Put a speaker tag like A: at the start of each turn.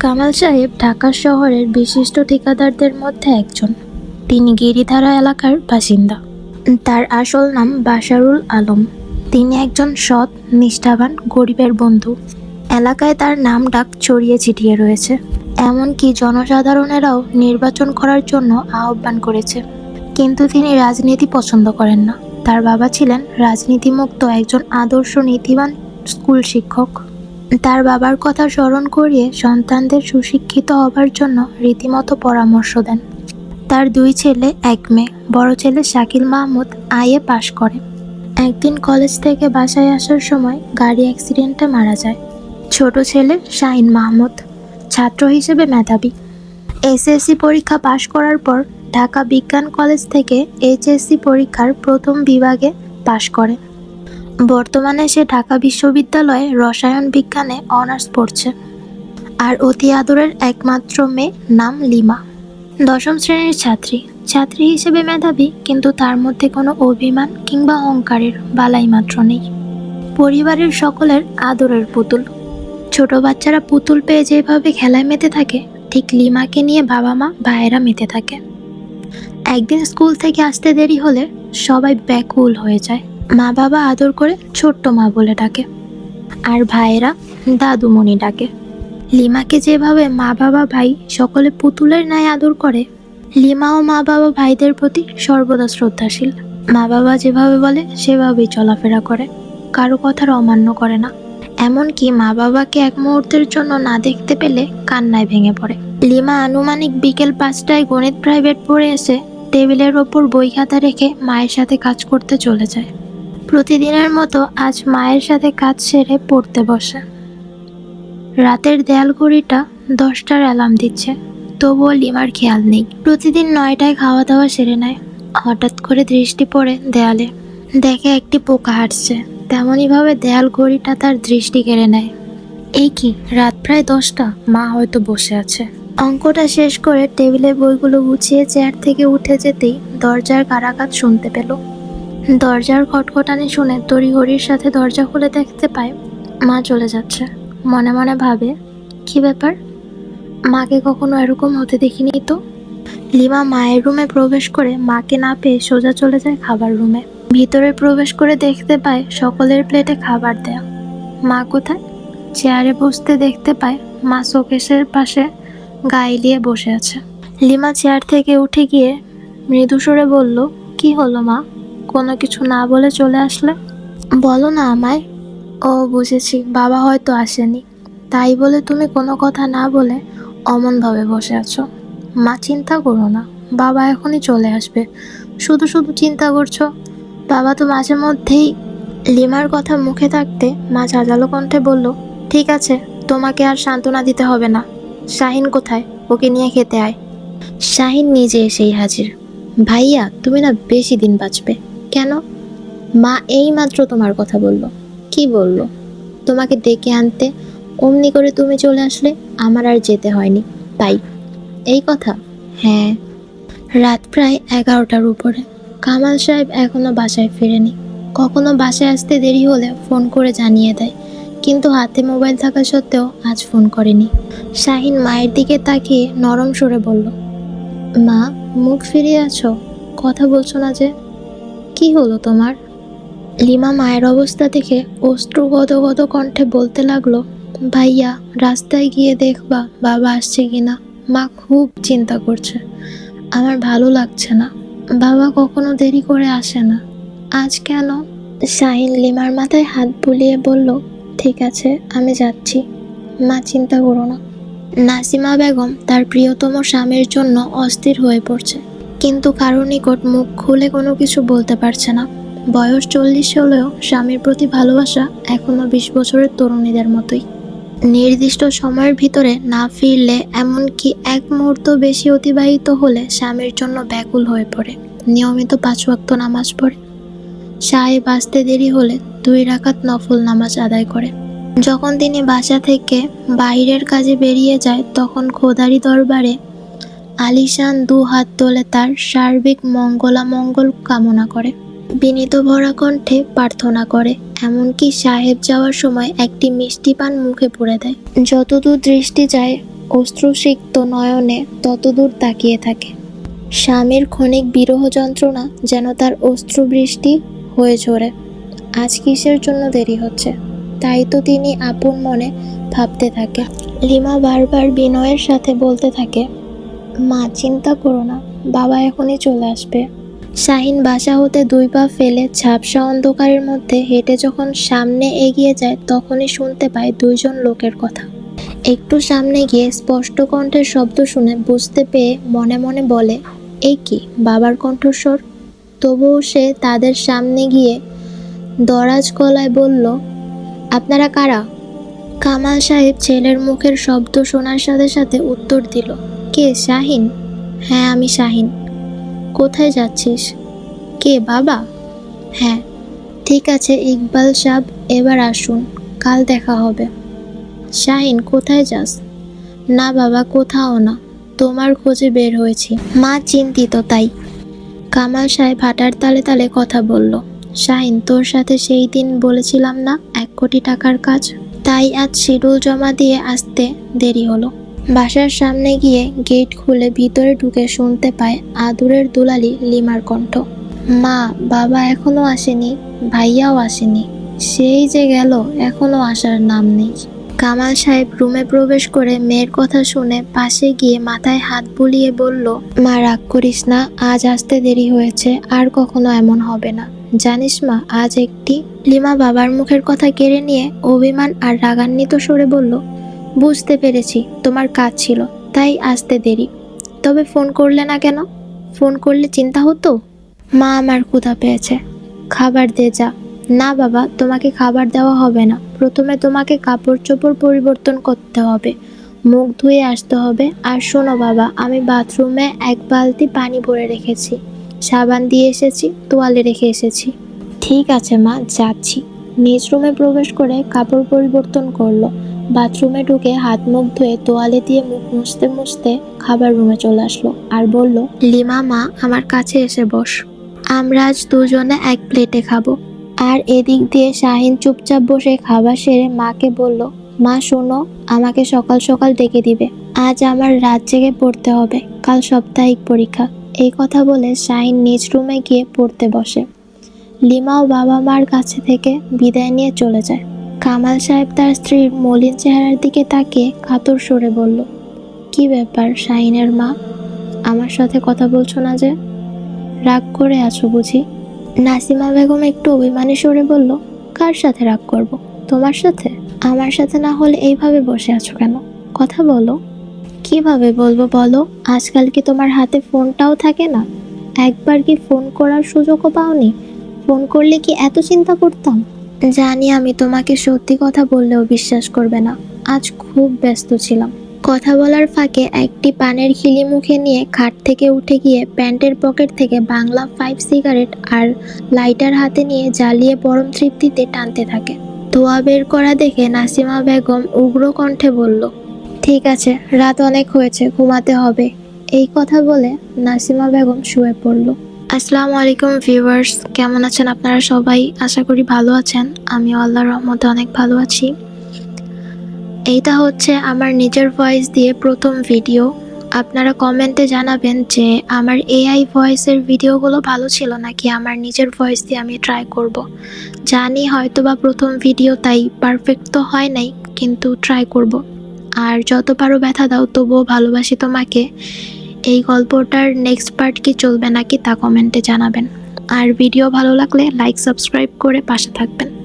A: কামাল সাহেব ঢাকা শহরের বিশিষ্ট ঠিকাদারদের মধ্যে একজন। তিনি গিরিধারা এলাকার বাসিন্দা। তার আসল নাম বাশারুল আলম। তিনি একজন সৎ, নিষ্ঠাবান, গরিবের বন্ধু। এলাকায় তার নাম ডাক ছড়িয়ে ছিটিয়ে রয়েছে। এমনকি জনসাধারণেরাও নির্বাচন করার জন্য আহ্বান করেছে। কিন্তু তিনি রাজনীতি পছন্দ করেন না। তার বাবা ছিলেন রাজনীতিমুক্ত একজন আদর্শ, নীতিবান স্কুল শিক্ষক। তার বাবার কথা স্মরণ করিয়ে সন্তানদের সুশিক্ষিত হবার জন্য রীতিমতো পরামর্শ দেন। তার দুই ছেলে, এক মেয়ে। বড় ছেলে শাকিল মাহমুদ আইএ পাশ করে। একদিন কলেজ থেকে বাসায় আসার সময় গাড়ি অ্যাক্সিডেন্টে মারা যায়। ছোট ছেলে শাহিন মাহমুদ, ছাত্র হিসেবে মেধাবী। এসএসসি পরীক্ষা পাশ করার পর ঢাকা বিজ্ঞান কলেজ থেকে এইচএসসি পরীক্ষার প্রথম বিভাগে পাশ করে। বর্তমানে সে ঢাকা বিশ্ববিদ্যালয়ে রসায়ন বিজ্ঞানে অনার্স পড়ছে। আর অতি আদরের একমাত্র মেয়ে নাম লিমা। দশম শ্রেণির ছাত্রী। ছাত্রী হিসেবে মেধাবী, কিন্তু তার মধ্যে কোনো অভিমান কিংবা অহংকারের বালাই মাত্র নেই। পরিবারের সকলের আদরের পুতুল। ছোট বাচ্চারা পুতুল পেয়ে যেভাবে খেলায় মেতে থাকে, ঠিক লিমাকে নিয়ে বাবা মা ভাইয়েরা মেতে থাকে। একদিন স্কুল থেকে আসতে দেরি হলে সবাই ব্যাকুল হয়ে যায়। মা বাবা আদর করে ছোট্ট মা বলে ডাকে। আর ভাইয়েরা দাদুমণি ডাকে। লিমাকে যেভাবে মা বাবা ভাই সকলে পুতুলের ন্যায় আদর করে, লিমা ও মা বাবা ভাইদের প্রতি সর্বদা শ্রদ্ধাশীল। মা বাবা যেভাবে বলে, সেভাবেই চলাফেরা করে। কারও কথার অমান্য করে না। এমনকি মা বাবাকে এক মুহূর্তের জন্য না দেখতে পেলে কান্নায় ভেঙে পড়ে। লিমা আনুমানিক বিকেল পাঁচটায় গণিত প্রাইভেট পড়ে এসে টেবিলের ওপর বই খাতা রেখে মায়ের সাথে কাজ করতে চলে যায়। প্রতিদিনের মতো আজ মায়ের সাথে কাজ সেরে পড়তে বসে। রাতের দেয়াল ঘড়িটা দশটার অ্যালার্ম দিচ্ছে। তবুও লিমার খেয়াল নেই। প্রতিদিন নয়টায় খাওয়া দাওয়া সেরে নেয়। হঠাৎ করে দৃষ্টি পড়ে দেয়ালে। দেখে একটি পোকা হাঁটছে। তেমনইভাবে দেয়াল ঘড়িটা তার দৃষ্টি কেড়ে নেয়। এই কি? রাত প্রায় দশটা। মা হয়তো বসে আছে। অঙ্কটা শেষ করে টেবিলে বইগুলো গুছিয়ে চেয়ার থেকে উঠে যেতেই দরজার কারাকাত শুনতে পেল। দরজার খটখটানি শুনে তড়িঘড়ির সাথে দরজা খুলে দেখতে পায়, মা চলে যাচ্ছে। মনে মনে ভাবে, কি ব্যাপার? মাকে কখনো এরকম হতে দেখিনি তো? লিমা মায়ের রুমে প্রবেশ করে মাকে না পেয়ে সোজা চলে যায় খাবার রুমে। ভিতরে প্রবেশ করে দেখতে পায় সকলের প্লেটে খাবার দেয়া। মা কোথায়? চেয়ারে বসতে দেখতে পায় মা শোকেশের পাশে গায়ে লিয়ে বসে আছে। লিমা চেয়ার থেকে উঠে গিয়ে মৃদু স্বরে বলল, কি হলো মা? কোনো কিছু না বলে চলে আসলে? বলো না আমায়। ও বুঝেছি বাবা হয়তো আসেনি। তাই বলে তুমি কোনো কথা না বলে অমনভাবে বসে আছো। মা চিন্তা করো না বাবা এখনই চলে আসবে। শুধু শুধু চিন্তা করছ? বাবা তো মাঝে মধ্যেই লিমার কথা মুখে থাকতে মা ঝাঁঝালো কণ্ঠে বলল ঠিক আছে তোমাকে আর সান্ত্বনা দিতে হবে না। শাহিন কোথায়? ওকে নিয়ে খেতে আয়। শাহিন নিজে এসেই হাজির। ভাইয়া তুমি না বেশি দিন বাঁচবে। কেন? মা এই মাত্র তোমার কথা বলল। কি বলল? তোমাকে ডেকে আনতে অমনি করে তুমি চলে আসলে আমার আর যেতে হয়নি, তাই? এই কথা? হ্যাঁ। রাত প্রায় এগারোটার উপরে। কামাল সাহেব এখনও বাসায় ফিরেনি। কখনো বাসায় আসতে দেরি হলে ফোন করে জানিয়ে দেয়, কিন্তু হাতে মোবাইল থাকা সত্ত্বেও আজ ফোন করেনি। শাহিন মায়ের দিকে তাকিয়ে নরম সরে বলল, মা, মুখ ফিরিয়ে আছো? কথা বলছো না যে? কি হলো তোমার? লিমা মায়ের অবস্থা দেখে অশ্রু গদ গদ কণ্ঠে বলতে লাগল ভাইয়া রাস্তায় গিয়ে দেখবা বাবা আসছে কিনা। মা খুব চিন্তা করছে। আমার ভালো লাগছে না। বাবা কখনো দেরি করে আসে না। আজ কেন? শাহিন লিমার মাথায় হাত বুলিয়ে বলল ঠিক আছে আমি যাচ্ছি। মা চিন্তা করো না। নাসিমা বেগম তার প্রিয়তম স্বামীর জন্য অস্থির হয়ে পড়ছে। কিন্তু কারও নিকট মুখ খুলে কোনো কিছু বলতে পারছে না। বয়স চল্লিশ হলেও স্বামীর প্রতি ভালোবাসা এখনও বিশ বছরের তরুণীদের মতোই। নির্দিষ্ট সময়ের ভিতরে না ফিরলে এমনকি এক মুহূর্ত বেশি অতিবাহিত হলে স্বামীর জন্য ব্যাকুল হয়ে পড়ে, নিয়মিত পাঁচ ওয়াক্ত নামাজ পড়ে। সাহেব আসতে দেরি হলে দুই রাকাত নফল নামাজ আদায় করে। যখন তিনি বাসা থেকে বাইরের কাজে বেরিয়ে যায়, তখন খোদারি দরবারে আলিশান দু হাত তোলে তার সার্বিক মঙ্গলামঙ্গল কামনা করে। বিনীত ভরা কণ্ঠে প্রার্থনা করে, এমনকি সাহেব যাওয়ার সময় একটি মিষ্টি পান মুখে পুরে দেয়। যতদূর দৃষ্টি যায়, অশ্রুসিক্ত নয়নে ততদূর তাকিয়ে থাকে। স্বামীর ক্ষণিক বিরহ যন্ত্রণা যেন তার অশ্রুবৃষ্টি হয়ে ঝরে। আজ কিসের জন্য দেরি হচ্ছে? তাই তো তিনি আপন মনে ভাবতে থাকে। লিমা বারবার বিনয়ের সাথে বলতে থাকে মা, চিন্তা করো না, বাবা এখনই চলে আসবে। শাহিন বাসা হতে দুই পা ফেলে ঝাপসা অন্ধকারের মধ্যে হেঁটে যখন সামনে এগিয়ে যায়, তখনই শুনতে পায় দুইজন লোকের কথা। একটু সামনে গিয়ে স্পষ্ট কণ্ঠের শব্দ শুনে বুঝতে পেয়ে মনে মনে বলে, এই কি, বাবার কণ্ঠস্বর? তবুও সে তাদের সামনে গিয়ে দরাজ গলায় বলল, আপনারা কারা? কামাল সাহেব ছেলের মুখের শব্দ শোনার সাথে সাথে উত্তর দিল কে? শাহিন। হ্যাঁ আমি শাহিন। কোথায় যাচ্ছিস? কে, বাবা? হ্যাঁ। ঠিক আছে, ইকবাল সাহ এবার আসুন। কাল দেখা হবে। শাহিন, কোথায় যাস? না, বাবা, কোথাও না। তোমার খোঁজে বের হয়েছি। মা চিন্তিত তাই। কামাল সাহেব হাঁটার তালে তালে কথা বলল, শাহিন, তোর সাথে সেই দিন বলেছিলাম না, এক কোটি টাকার কাজ? তাই আজ শিডিউল জমা দিয়ে আসতে দেরি হলো। বাসার সামনে গিয়ে গেট খুলে ভিতরে ঢুকে শুনতে পায় আদুরের দুলালি লিমার কণ্ঠ। মা, বাবা এখনও আসেনি, ভাইয়াও আসেনি। সেই যে গেল, এখনও আসার নাম নেই। কামাল সাহেব রুমে প্রবেশ করে মেয়ের কথা শুনে পাশে গিয়ে মাথায় হাত বুলিয়ে বলল, মা, রাগ করিস না, আজ আসতে দেরি হয়েছে, আর কখনো এমন হবে না। জানিস মা, আজ একটি লিমা বাবার মুখের কথা কেড়ে নিয়ে অভিমান আর রাগান্বিত সরে বলল বুঝতে পেরেছি, তোমার কাজ ছিল, তাই আসতে দেরি। তবে ফোন করলে না কেন? ফোন করলে চিন্তা হতো? মা আমার ক্ষুধা পেয়েছে। খাবার দে যা। না বাবা, তোমাকে খাবার দেওয়া হবে না। প্রথমে তোমাকে কাপড় চোপড় পরিবর্তন করতে হবে। মুখ ধুয়ে আসতে হবে। আর শোনো বাবা, আমি বাথরুমে এক বালতি পানি ভরে রেখেছি। সাবান দিয়ে এসেছি, তোয়ালে রেখে এসেছি। ঠিক আছে মা, যাচ্ছি। নিজ রুমে প্রবেশ করে কাপড় পরিবর্তন করল। বাথরুমে ঢুকে হাত মুখ ধুয়ে তোয়ালে দিয়ে মুখ মুছতে মুছতে খাবার রুমে চলে আসলো আর বলল, লিমা, মা, আমার কাছে এসে বস। আমরা আজ দুজনে এক প্লেটে খাব। আর এদিক দিয়ে শাহিন চুপচাপ বসে খাবার সেরে মাকে বলল, মা, শোনো, আমাকে সকাল সকাল ডেকে দিবে। আজ আমার রাত জেগে পড়তে হবে। কাল সাপ্তাহিক পরীক্ষা। এই কথা বলে শাহিন নিজ রুমে গিয়ে পড়তে বসে। লিমাও বাবা মার কাছে থেকে বিদায় নিয়ে চলে যায়। কামাল সাহেব তার স্ত্রীর মলিন চেহারার দিকে তাকিয়ে কাতর সরে বলল, কি ব্যাপার শাহিনের মা? আমার সাথে কথা বলছো না যে? রাগ করে আছো বুঝি? নাসিমা বেগম একটু অভিমানী সরে বলল, কার সাথে রাগ করব? তোমার সাথে? আমার সাথে না হলে এইভাবে বসে আছো কেন? কথা বলো। কীভাবে বলব বলো? আজকাল কি তোমার হাতে ফোনটাও থাকে না? একবার কি ফোন করার সুযোগও পাওনি? ফোন করলে কি এত চিন্তা করতাম? জানি আমি তোমাকে সত্যি কথা বললেও বিশ্বাস করবে না। আজ খুব ব্যস্ত ছিলাম। কথা বলার ফাঁকে একটি পানের খিলি মুখে নিয়ে খাট থেকে উঠে গিয়ে প্যান্টের পকেট থেকে বাংলা ফাইভ সিগারেট আর লাইটার হাতে নিয়ে জ্বালিয়ে পরম তৃপ্তিতে টানতে থাকে। ধোয়া বের করা দেখে নাসিমা বেগম উগ্র কণ্ঠে বলল, ঠিক আছে, রাত অনেক হয়েছে, ঘুমাতে হবে। এই কথা বলে নাসিমা বেগম শুয়ে পড়ল। আসসালামু আলাইকুম ভিউয়ার্স, কেমন আছেন আপনারা সবাই? আশা করি ভালো আছেন। আমি আল্লাহর রহমতে অনেক ভালো আছি। এইটা হচ্ছে আমার নিজের ভয়েস দিয়ে প্রথম ভিডিও আপনারা কমেন্টে জানাবেন যে, আমার এআই ভয়েসের ভিডিওগুলো ভালো ছিল নাকি আমার নিজের ভয়েস দিয়ে আমি ট্রাই করব। জানি হয়তো বা প্রথম ভিডিও তাই পারফেক্ট তো হয় নাই, কিন্তু ট্রাই করব। আর যত পারো ব্যথা দাও, তবুও ভালোবাসি তোমাকে। এই গল্পটার নেক্সট পার্ট কি চলবে নাকি তা কমেন্টে জানাবেন। আর ভিডিও ভালো লাগলে লাইক সাবস্ক্রাইব করে পাশে থাকবেন।